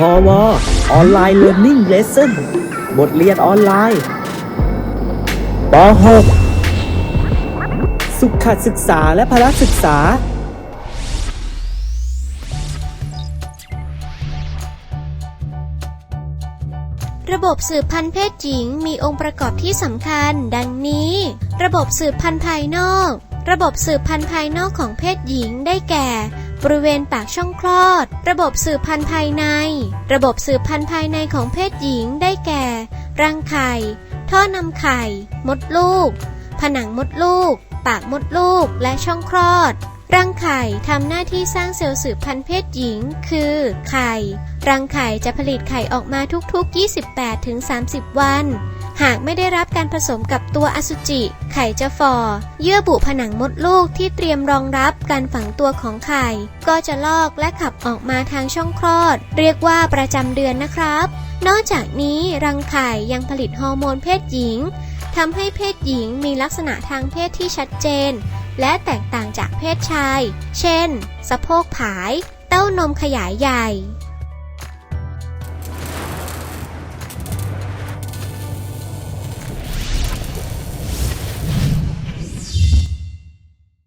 พอวออนไลน์เรียน i ิ่งเลสเซ่นบทเรียนออนไลน์ป .6 สุขศึกษาและพละศึกษา ระบบสืบพันธุ์เพศหญิงมีองค์ประกอบที่สำคัญ ดังนี้ ระบบสืบพันธุ์ภายนอก ระบบสืบพันธุ์ภายนอกของเพศหญิงได้แก่ บริเวณปากช่องคลอด ระบบสืบพันธุ์ภายใน ระบบสืบพันธุ์ภายในของเพศหญิงได้แก่ รังไข่ ท่อนำไข่ มดลูก ผนังมดลูก ปากมดลูก และช่องคลอด รังไข่ทำหน้าที่สร้างเซลล์สืบพันธุ์เพศหญิง คือ ไข่ รังไข่จะผลิตไข่ออกมาทุกๆ 28-30 วัน หากไม่ได้รับการผสมกับตัวอสุจิ ไข่จะฝ่อเยื่อบุผนังมดลูกที่เตรียมรองรับการฝังตัวของไข่ ก็จะลอกและขับออกมาทางช่องคลอด เรียกว่าประจำเดือนนะครับ นอกจากนี้รังไข่ยังผลิตฮอร์โมนเพศหญิงทำให้เพศหญิงมีลักษณะทางเพศที่ชัดเจน และแตกต่างจากเพศชาย เช่น สะโพกผาย เต้านมขยายใหญ่